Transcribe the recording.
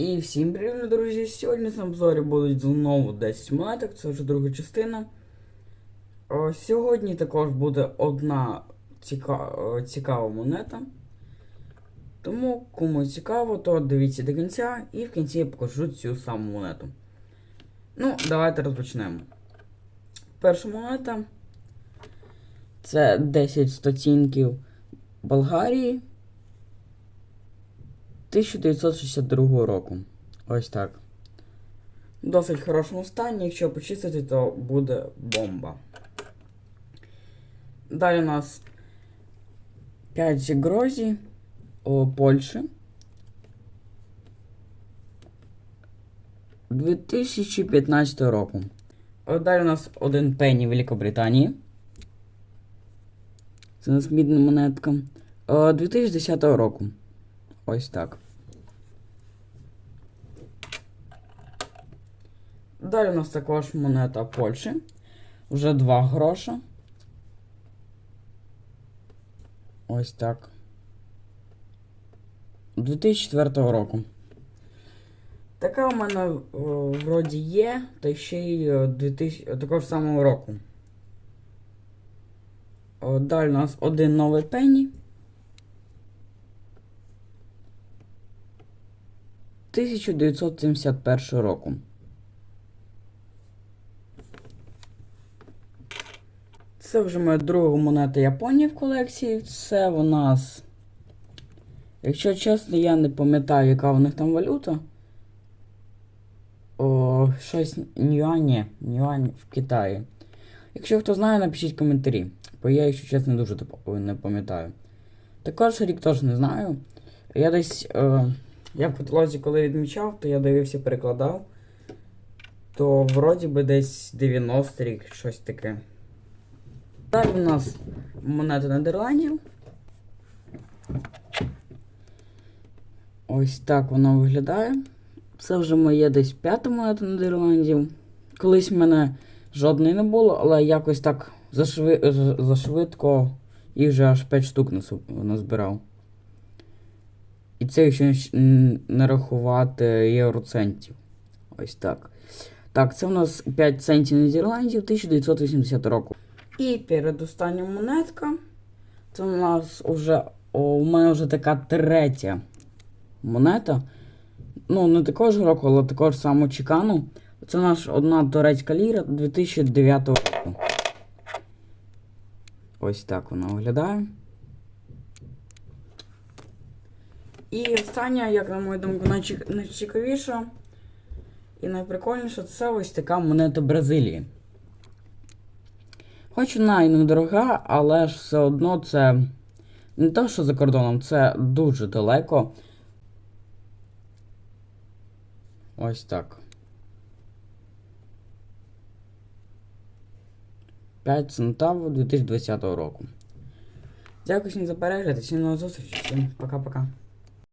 І всім привіт, друзі! Сьогодні на обзорі будуть знову 10 монеток, це вже друга частина. О, Сьогодні також буде одна ціка... цікава монета. Тому, кому цікаво, то дивіться до кінця і в кінці я покажу цю саму монету. Ну, давайте розпочнемо. Перша монета це 10 стотінків Болгарії. 1962 року. Ось так. В досить хорошому стані. Якщо почистити, то буде бомба. Далі у нас 5 грозі у Польщі. 2015 року. Далі у нас один пенні Великобританії. Це у нас мідна монетка. Е, 2010 року. Ось так. Далі у нас також монета Польщі. Вже два гроша. Ось так. 2004 року. Така у мене о, вроді є, та ще й е, 2000, такого ж самого року. О, далі у нас один новий пенні. 1971 року. Це вже моя друга монета Японії в колекції. Це у нас. Якщо чесно, я не пам'ятаю, яка у них там валюта. О, щось Нюані. Нюань в Китаї. Якщо хто знає, напишіть коментарі. Бо я, якщо чесно, дуже типу, не пам'ятаю. Також рік теж не знаю. Я десь. Е, я в каталозі, коли відмічав, то я дивився, перекладав. То вроді би десь 90 рік, щось таке. Далі у нас монета Нідерландів. Ось так вона виглядає. Це вже моє десь п'ята монета Нідерландів. Колись в мене жодної не було, але якось так зашви... зашвидко їх вже аж 5 штук назбирав. І це якщо щ- н- не рахувати євроцентів. Ось так. Так, це у нас 5 центів Нідерландів 1980 року. І передостання монетка. Це у нас уже. О, у мене вже така третя монета. Ну, не такого ж року, але такого ж самого Чекану. Це наш одна турецька ліра 2009 року. Ось так вона виглядає. І остання, як на мою думку, найцікавіша і найприкольніша це ось така монета Бразилії. Хоч вона і недорога, але ж все одно це не те, що за кордоном, це дуже далеко. Ось так. 5 центавів 2020 року. Дякую всім за перегляд всім нових зустрічей. Всім пока-пока.